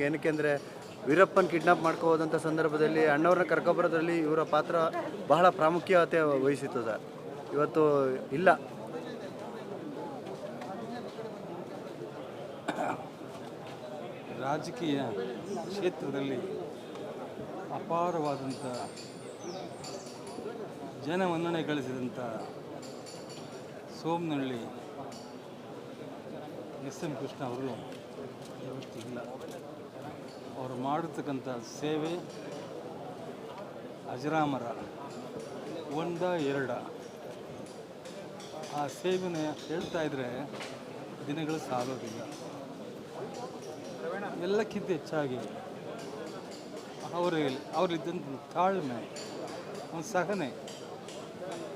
ಏನಕ್ಕೆ ಅಂದರೆ ವೀರಪ್ಪನ್ ಕಿಡ್ನಾಪ್ ಮಾಡ್ಕೋದಂಥ ಸಂದರ್ಭದಲ್ಲಿ ಅಣ್ಣವ್ರನ್ನ ಕರ್ಕೊಬರೋದ್ರಲ್ಲಿ ಇವರ ಪಾತ್ರ ಬಹಳ ಪ್ರಾಮುಖ್ಯತೆ ವಹಿಸಿತ್ತು ಸರ್. ಇವತ್ತು ಇಲ್ಲ. ರಾಜಕೀಯ ಕ್ಷೇತ್ರದಲ್ಲಿ ಅಪಾರವಾದಂಥ ಜನಮನ್ನಣೆ ಗಳಿಸಿದಂಥ ಸೋಮನಹಳ್ಳಿ ಎಸ್ ಎಂ ಕೃಷ್ಣ ಅವರು ಇವತ್ತಿಲ್ಲ ಅವರು ಮಾಡತಕ್ಕಂಥ ಸೇವೆ ಅಜರಾಮರ. ಒಂದ, ಎರಡ. ಆ ಸೇವೆನ ಹೇಳ್ತಾ ಇದ್ದರೆ ದಿನಗಳು ಸಾಲೋದಿಲ್ಲ. ಎಲ್ಲಕ್ಕಿಂತ ಹೆಚ್ಚಾಗಿ ಅವರಲ್ಲಿ ಅವರಿದ್ದಂಥ ತಾಳ್ಮೆ ಒಂದು ಸಹನೆ,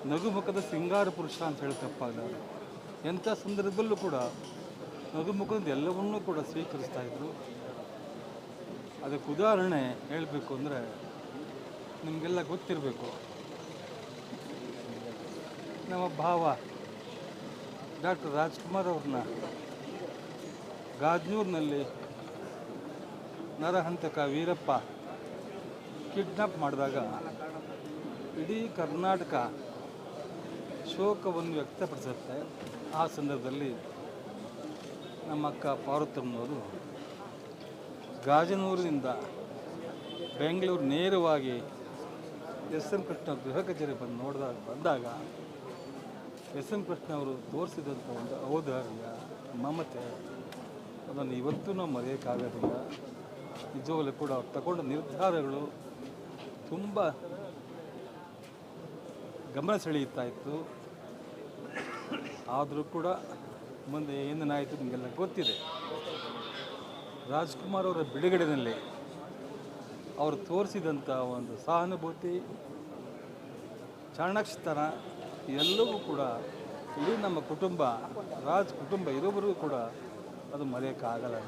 ನಗುಮುಖದ ಸಿಂಗಾರ ಪುರುಷ ಅಂತ ಹೇಳಿ ತಪ್ಪಾಗ ಎಂಥ ಸಂದರ್ಭದಲ್ಲೂ ಕೂಡ ನಗುಮುಖದ ಎಲ್ಲವನ್ನೂ ಕೂಡ ಸ್ವೀಕರಿಸ್ತಾ ಇದ್ರು. ಅದಕ್ಕೆ ಉದಾಹರಣೆ ಹೇಳಬೇಕು ಅಂದರೆ ನಿಮಗೆಲ್ಲ ಗೊತ್ತಿರಬೇಕು. ನಮ್ಮ ಭಾವ ಡಾಕ್ಟರ್ ರಾಜ್ಕುಮಾರ್ ಅವ್ರನ್ನ ಗಾಜ್ನೂರಿನಲ್ಲಿ ನರಹಂತಕ ವೀರಪ್ಪ ಕಿಡ್ನಾಪ್ ಮಾಡಿದಾಗ ಇಡೀ ಕರ್ನಾಟಕ ಶೋಕವನ್ನು ವ್ಯಕ್ತಪಡಿಸುತ್ತೆ. ಆ ಸಂದರ್ಭದಲ್ಲಿ ನಮ್ಮ ಅಕ್ಕ ಪಾರ್ವತಮ್ಮನವರು ಗಾಜನೂರಿನಿಂದ ಬೆಂಗಳೂರು ನೇರವಾಗಿ ಎಸ್ ಎಂ ಕೃಷ್ಣ ಗೃಹ ಕಚೇರಿ ಬಂದು ನೋಡಿದಾಗ, ಬಂದಾಗ ಎಸ್ ಎಂ ಕೃಷ್ಣ ಅವರು ತೋರಿಸಿದಂಥ ಒಂದು ಔದಾರ್ಯ, ಮಮತೆ, ಅದನ್ನು ಇವತ್ತೂ ನಾವು ಮರೆಯೋಕ್ಕಾಗೋದಿಲ್ಲ ನಿಜವಾಗಲೂ ಕೂಡ ಅವ್ರು ತಗೊಂಡ ನಿರ್ಧಾರಗಳು ತುಂಬ ಗಮನ ಸೆಳೆಯುತ್ತಾ ಇತ್ತು. ಆದರೂ ಕೂಡ ಮುಂದೆ ಏನೇನಾಯಿತು ನಿಮಗೆಲ್ಲ ಗೊತ್ತಿದೆ. ರಾಜ್ಕುಮಾರ್ ಅವರ ಬಿಡುಗಡೆಯಲ್ಲಿ ಅವರು ತೋರಿಸಿದಂಥ ಒಂದು ಸಹಾನುಭೂತಿ, ಚಾಣಾಕ್ಷತನ, ಎಲ್ಲವೂ ಕೂಡ ಇಡೀ ನಮ್ಮ ಕುಟುಂಬ, ರಾಜ್ ಕುಟುಂಬ ಇರೋವರೆಗೂ ಕೂಡ ಅದು ಮರೆಯೋಕ್ಕಾಗಲ್ಲ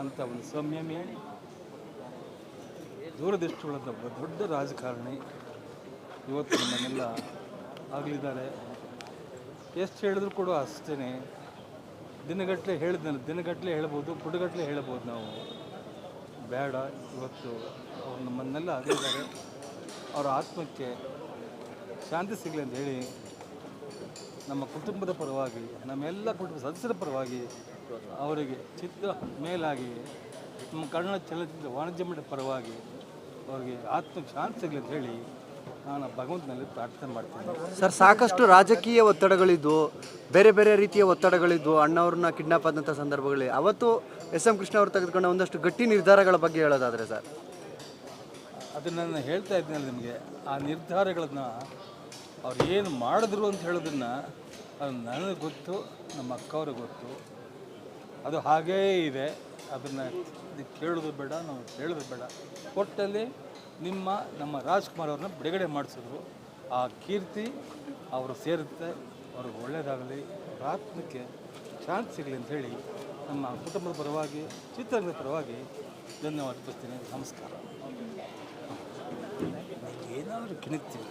ಅಂತ ಒಂದು ಸಂಯಮಿ ದೂರದೃಷ್ಟಿಗಳಂಥ ದೊಡ್ಡ ರಾಜಕಾರಣಿ ಇವತ್ತು ನಮ್ಮನ್ನೆಲ್ಲ ಆಗಲಿದ್ದಾರೆ ಎಷ್ಟು ಹೇಳಿದ್ರು ಕೂಡ ಅಷ್ಟೇ ದಿನಗಟ್ಟಲೆ ಹೇಳಿದ ದಿನಗಟ್ಟಲೆ ಹೇಳ್ಬೋದು ಪುಟಗಟ್ಟಲೆ ಹೇಳ್ಬೋದು ನಾವು. ಬೇಡ, ಇವತ್ತು ಅವ್ರು ನಮ್ಮನ್ನೆಲ್ಲ ಆಗಿದ್ದಾರೆ ಅವರ ಆತ್ಮಕ್ಕೆ ಶಾಂತಿ ಸಿಗಲಿ ಅಂತ ಹೇಳಿ ನಮ್ಮ ಕುಟುಂಬದ ಪರವಾಗಿ, ನಮ್ಮೆಲ್ಲ ಕುಟುಂಬ ಸದಸ್ಯರ ಪರವಾಗಿ ಅವರಿಗೆ ಚಿತ್ರ ಮೇಲಾಗಿ, ನಮ್ಮ ಕನ್ನಡ ಚಲನಚಿತ್ರ ವಾಣಿಜ್ಯ ಮಂಡಳಿ ಪರವಾಗಿ ಅವರಿಗೆ ಆತ್ಮಕ್ಕೆ ಶಾಂತಿ ಸಿಗಲಿ ಅಂತ ಹೇಳಿ ನಾನು ಭಗವಂತನಲ್ಲಿ ಪ್ರಾರ್ಥನೆ ಮಾಡ್ತೀನಿ. ಸರ್ ಸಾಕಷ್ಟು ರಾಜಕೀಯ ಒತ್ತಡಗಳಿದ್ವು ಬೇರೆ ಬೇರೆ ರೀತಿಯ ಒತ್ತಡಗಳಿದ್ವು ಅಣ್ಣವ್ರನ್ನ ಕಿಡ್ನಾಪ್ ಆದಂಥ ಸಂದರ್ಭಗಳಲ್ಲಿ ಅವತ್ತು ಎಸ್ ಎಂ ಕೃಷ್ಣ ಅವರು ತೆಗೆದುಕೊಂಡ ಒಂದಷ್ಟು ಗಟ್ಟಿ ನಿರ್ಧಾರಗಳ ಬಗ್ಗೆ ಹೇಳೋದಾದರೆ ಸರ್? ಅದನ್ನು ನಾನು ಹೇಳ್ತಾ ಇದ್ದೀನಲ್ಲ ನಿಮಗೆ ಆ ನಿರ್ಧಾರಗಳನ್ನ ಅವ್ರು ಏನು ಮಾಡಿದ್ರು ಅಂತ ಹೇಳೋದನ್ನು ಅದು ನನಗೆ ಗೊತ್ತು ನಮ್ಮ ಅಕ್ಕವ್ರಿಗೆ ಗೊತ್ತು. ಅದು ಹಾಗೇ ಇದೆ. ಅದನ್ನು ಕೇಳೋದು ಬೇಡ ನಾವು ಹೇಳೋದು ಬೇಡ. ಒಟ್ಟಲ್ಲಿ ನಿಮ್ಮ ನಮ್ಮ ರಾಜ್ಕುಮಾರ್ ಅವ್ರನ್ನ ಬಿಡುಗಡೆ ಮಾಡಿಸಿದ್ರು. ಆ ಕೀರ್ತಿ ಅವರು ಸೇರುತ್ತೆ ಅವ್ರಿಗೆ ಒಳ್ಳೆಯದಾಗಲಿ ಅವ್ರ ಆತ್ಮಕ್ಕೆ ಶಾಂತಿ ಸಿಗಲಿ ಅಂತ ಹೇಳಿ ನಮ್ಮ ಕುಟುಂಬದ ಪರವಾಗಿ ಚಿತ್ರರಂಗದ ಪರವಾಗಿ ಧನ್ಯವಾದ ಅರ್ಪಿಸ್ತೀನಿ ನಮಸ್ಕಾರ. ಏನಾದರೂ ಕಿಣಿತೀವಿ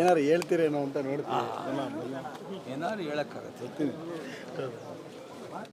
ಏನಾರು ಹೇಳ್ತೀರೇನೋ ಅಂತ ನೋಡ್ತೀವಿ ಏನಾದ್ರು ಹೇಳೋಕ್ಕಾಗತ್ತೆ?